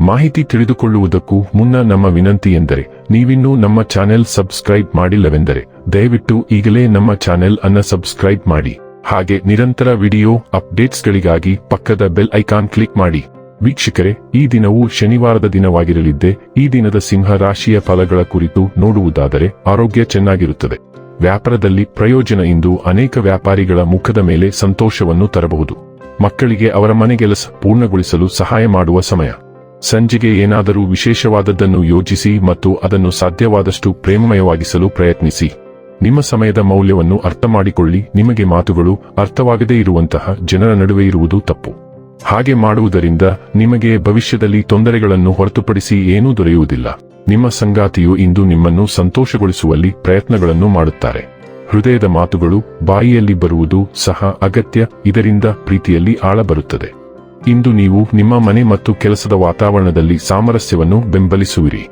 ಮಾಹಿತಿ ತಿಳಿದುಕೊಳ್ಳುವುದಕ್ಕೂ ಮುನ್ನ ನಮ್ಮ ವಿನಂತಿ ಎಂದರೆ, ನೀವಿನ್ನೂ ನಮ್ಮ ಚಾನೆಲ್ ಸಬ್ಸ್ಕ್ರೈಬ್ ಮಾಡಿಲ್ಲವೆಂದರೆ, ದಯವಿಟ್ಟು ಈಗಲೇ ನಮ್ಮ ಚಾನೆಲ್ ಅನ್ನ ಸಬ್ಸ್ಕ್ರೈಬ್ ಮಾಡಿ. ಹಾಗೆ ನಿರಂತರ ವಿಡಿಯೋ ಅಪ್ಡೇಟ್ಸ್ಗಳಿಗಾಗಿ ಪಕ್ಕದ ಬೆಲ್ ಐಕಾನ್ ಕ್ಲಿಕ್ ಮಾಡಿ. ವೀಕ್ಷಕರೇ, ಈ ದಿನವು ಶನಿವಾರದ ದಿನವಾಗಿರಲಿದ್ದೆ, ಈ ದಿನದ ಸಿಂಹ ರಾಶಿಯ ಫಲಗಳ ಕುರಿತು ನೋಡುವುದಾದರೆ ಆರೋಗ್ಯ ಚೆನ್ನಾಗಿರುತ್ತದೆ. ವ್ಯಾಪಾರದಲ್ಲಿ ಪ್ರಯೋಜನ ಇಂದು ಅನೇಕ ವ್ಯಾಪಾರಿಗಳ ಮುಖದ ಮೇಲೆ ಸಂತೋಷವನ್ನು ತರಬಹುದು. ಮಕ್ಕಳಿಗೆ ಅವರ ಮನೆಗೆಲಸ ಪೂರ್ಣಗೊಳಿಸಲು ಸಹಾಯ ಮಾಡುವ ಸಮಯ. ಸಂಜೆಗೆ ಏನಾದರೂ ವಿಶೇಷವಾದದ್ದನ್ನು ಯೋಜಿಸಿ ಮತ್ತು ಅದನ್ನು ಸಾಧ್ಯವಾದಷ್ಟು ಪ್ರೇಮಮಯವಾಗಿಸಲು ಪ್ರಯತ್ನಿಸಿ. ನಿಮ್ಮ ಸಮಯದ ಮೌಲ್ಯವನ್ನು ಅರ್ಥ ಮಾಡಿಕೊಳ್ಳಿ ನಿಮಗೆ ಮಾತುಗಳು ಅರ್ಥವಾಗದೇ ಇರುವಂತಹ ಜನರ ನಡುವೆ ಇರುವುದು ತಪ್ಪು. ಹಾಗೆ ಮಾಡುವುದರಿಂದ ನಿಮಗೆ ಭವಿಷ್ಯದಲ್ಲಿ ತೊಂದರೆಗಳನ್ನು ಹೊರತುಪಡಿಸಿ ಏನೂ ದೊರೆಯುವುದಿಲ್ಲ. ನಿಮ್ಮ ಸಂಗಾತಿಯು ಇಂದು ನಿಮ್ಮನ್ನು ಸಂತೋಷಗೊಳಿಸುವಲ್ಲಿ ಪ್ರಯತ್ನಗಳನ್ನು ಮಾಡುತ್ತಾರೆ. ಹೃದಯದ ಮಾತುಗಳು ಬಾಯಿಯಲ್ಲಿ ಬರುವುದು ಸಹ ಅಗತ್ಯ, ಇದರಿಂದ ಪ್ರೀತಿಯಲ್ಲಿ ಆಳ ಬರುತ್ತದೆ ಇಂದು ನೀವು ನಿಮ್ಮ ಮನೆ ಮತ್ತು ಕೆಲಸದ ವಾತಾವರಣದಲ್ಲಿ ಸಾಮರಸ್ಯವನ್ನು ಬೆಂಬಲಿಸುವಿರಿ.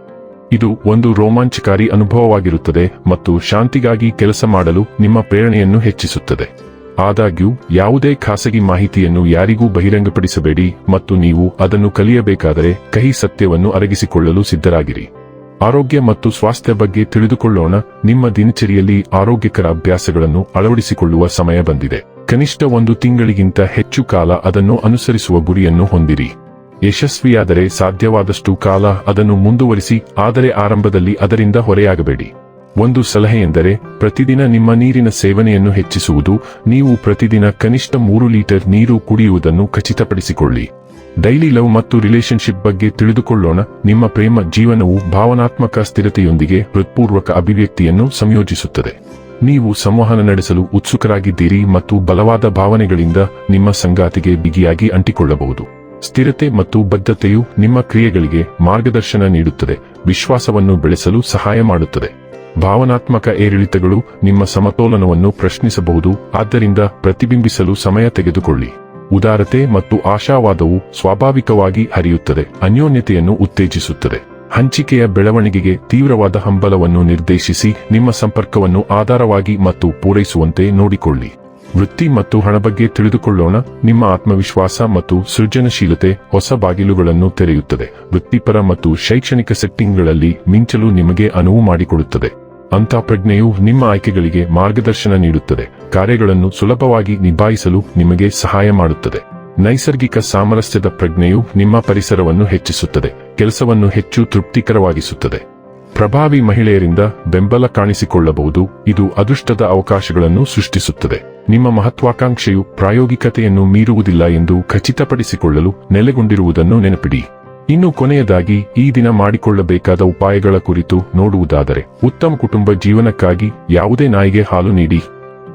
ಇದು ಒಂದು ರೋಮಾಂಚಕಾರಿ ಅನುಭವವಾಗಿರುತ್ತದೆ ಮತ್ತು ಶಾಂತಿಗಾಗಿ ಕೆಲಸ ಮಾಡಲು ನಿಮ್ಮ ಪ್ರೇರಣೆಯನ್ನು ಹೆಚ್ಚಿಸುತ್ತದೆ. ಆದಾಗ್ಯೂ, ಯಾವುದೇ ಖಾಸಗಿ ಮಾಹಿತಿಯನ್ನು ಯಾರಿಗೂ ಬಹಿರಂಗಪಡಿಸಬೇಡಿ ಮತ್ತು ನೀವು ಅದನ್ನು ಕಲಿಯಬೇಕಾದರೆ ಕಹಿ ಸತ್ಯವನ್ನು ಅರಗಿಸಿಕೊಳ್ಳಲು ಸಿದ್ಧರಾಗಿರಿ. ಆರೋಗ್ಯ ಮತ್ತು ಸ್ವಾಸ್ಥ್ಯ ಬಗ್ಗೆ ತಿಳಿದುಕೊಳ್ಳೋಣ, ನಿಮ್ಮ ದಿನಚರಿಯಲ್ಲಿ ಆರೋಗ್ಯಕರ ಅಭ್ಯಾಸಗಳನ್ನು ಅಳವಡಿಸಿಕೊಳ್ಳುವ ಸಮಯ ಬಂದಿದೆ. ಕನಿಷ್ಠ ಒಂದು ತಿಂಗಳಿಗಿಂತ ಹೆಚ್ಚು ಕಾಲ ಅದನ್ನು ಅನುಸರಿಸುವ ಗುರಿಯನ್ನು ಹೊಂದಿರಿ. ಯಶಸ್ವಿಯಾದರೆ ಸಾಧ್ಯವಾದಷ್ಟು ಕಾಲ ಅದನ್ನು ಮುಂದುವರಿಸಿ, ಆದರೆ ಆರಂಭದಲ್ಲಿ ಅದರಿಂದ ಹೊರೆಯಾಗಬೇಡಿ. ಒಂದು ಸಲಹೆಯೆಂದರೆ, ಪ್ರತಿದಿನ ನಿಮ್ಮ ನೀರಿನ ಸೇವನೆಯನ್ನು ಹೆಚ್ಚಿಸುವುದು, ನೀವು ಪ್ರತಿದಿನ ಕನಿಷ್ಠ ಮೂರು ಲೀಟರ್ ನೀರು ಕುಡಿಯುವುದನ್ನು ಖಚಿತಪಡಿಸಿಕೊಳ್ಳಿ. ಡೈಲಿ ಲವ್ ಮತ್ತು ರಿಲೇಶನ್ಶಿಪ್ ಬಗ್ಗೆ ತಿಳಿದುಕೊಳ್ಳೋಣ, ನಿಮ್ಮ ಪ್ರೇಮ, ಜೀವನವು ಭಾವನಾತ್ಮಕ ಸ್ಥಿರತೆಯೊಂದಿಗೆ ಹೃತ್ಪೂರ್ವಕ ಅಭಿವ್ಯಕ್ತಿಯನ್ನು ಸಂಯೋಜಿಸುತ್ತದೆ. ನೀವು ಸಂವಹನ ನಡೆಸಲು ಉತ್ಸುಕರಾಗಿದ್ದೀರಿ ಮತ್ತು ಬಲವಾದ ಭಾವನೆಗಳಿಂದ ನಿಮ್ಮ ಸಂಗಾತಿಗೆ ಬಿಗಿಯಾಗಿ ಅಂಟಿಕೊಳ್ಳಬಹುದು. ಸ್ಥಿರತೆ ಮತ್ತು ಬದ್ಧತೆಯು ನಿಮ್ಮ ಕ್ರಿಯೆಗಳಿಗೆ ಮಾರ್ಗದರ್ಶನ ನೀಡುತ್ತದೆ, ವಿಶ್ವಾಸವನ್ನು ಬೆಳೆಸಲು ಸಹಾಯ ಮಾಡುತ್ತದೆ. ಭಾವನಾತ್ಮಕ ಏರಿಳಿತಗಳು ನಿಮ್ಮ ಸಮತೋಲನವನ್ನು ಪ್ರಶ್ನಿಸಬಹುದು, ಆದ್ದರಿಂದ ಪ್ರತಿಬಿಂಬಿಸಲು ಸಮಯ ತೆಗೆದುಕೊಳ್ಳಿ. ಉದಾರತೆ ಮತ್ತು ಆಶಾವಾದವು ಸ್ವಾಭಾವಿಕವಾಗಿ ಹರಿಯುತ್ತದೆ, ಅನ್ಯೋನ್ಯತೆಯನ್ನು ಉತ್ತೇಜಿಸುತ್ತದೆ. ಹಂಚಿಕೆಯ ಬೆಳವಣಿಗೆಗೆ ತೀವ್ರವಾದ ಹಂಬಲವನ್ನು ನಿರ್ದೇಶಿಸಿ ನಿಮ್ಮ ಸಂಪರ್ಕವನ್ನು ಆಧಾರವಾಗಿ ಮತ್ತು ಪೂರೈಸುವಂತೆ ನೋಡಿಕೊಳ್ಳಿ. ವೃತ್ತಿ ಮತ್ತು ಹಣ ಬಗ್ಗೆ ತಿಳಿದುಕೊಳ್ಳೋಣ. ನಿಮ್ಮ ಆತ್ಮವಿಶ್ವಾಸ ಮತ್ತು ಸೃಜನಶೀಲತೆ ಹೊಸ ಬಾಗಿಲುಗಳನ್ನು ತೆರೆಯುತ್ತದೆ. ವೃತ್ತಿಪರ ಮತ್ತು ಶೈಕ್ಷಣಿಕ ಸೆಟ್ಟಿಂಗ್ಗಳಲ್ಲಿ ಮಿಂಚಲು ನಿಮಗೆ ಅನುವು ಮಾಡಿಕೊಡುತ್ತದೆ. ಪ್ರಜ್ಞೆಯು ನಿಮ್ಮ ಆಯ್ಕೆಗಳಿಗೆ ಮಾರ್ಗದರ್ಶನ ನೀಡುತ್ತದೆ. ಕಾರ್ಯಗಳನ್ನು ಸುಲಭವಾಗಿ ನಿಭಾಯಿಸಲು ನಿಮಗೆ ಸಹಾಯ ಮಾಡುತ್ತದೆ. ನೈಸರ್ಗಿಕ ಸಾಮರಸ್ಯದ ಪ್ರಜ್ಞೆಯು ನಿಮ್ಮ ಪರಿಸರವನ್ನು ಹೆಚ್ಚಿಸುತ್ತದೆ, ಕೆಲಸವನ್ನು ಹೆಚ್ಚು ತೃಪ್ತಿಕರವಾಗಿಸುತ್ತದೆ. ಪ್ರಭಾವಿ ಮಹಿಳೆಯರಿಂದ ಬೆಂಬಲ ಕಾಣಿಸಿಕೊಳ್ಳಬಹುದು, ಇದು ಅದೃಷ್ಟದ ಅವಕಾಶಗಳನ್ನು ಸೃಷ್ಟಿಸುತ್ತದೆ. ನಿಮ್ಮ ಮಹತ್ವಾಕಾಂಕ್ಷೆಯು ಪ್ರಾಯೋಗಿಕತೆಯನ್ನು ಮೀರುವುದಿಲ್ಲ ಎಂದು ಖಚಿತಪಡಿಸಿಕೊಳ್ಳಲು ನೆಲೆಗೊಂಡಿರುವುದನ್ನು ನೆನಪಿಡಿ. ಇನ್ನು ಕೊನೆಯದಾಗಿ, ಈ ದಿನ ಮಾಡಿಕೊಳ್ಳಬೇಕಾದ ಉಪಾಯಗಳ ಕುರಿತು ನೋಡುವುದಾದರೆ, ಉತ್ತಮ ಕುಟುಂಬ ಜೀವನಕ್ಕಾಗಿ ಯಾವುದೇ ನಾಯಿಗೆ ಹಾಲು ನೀಡಿ.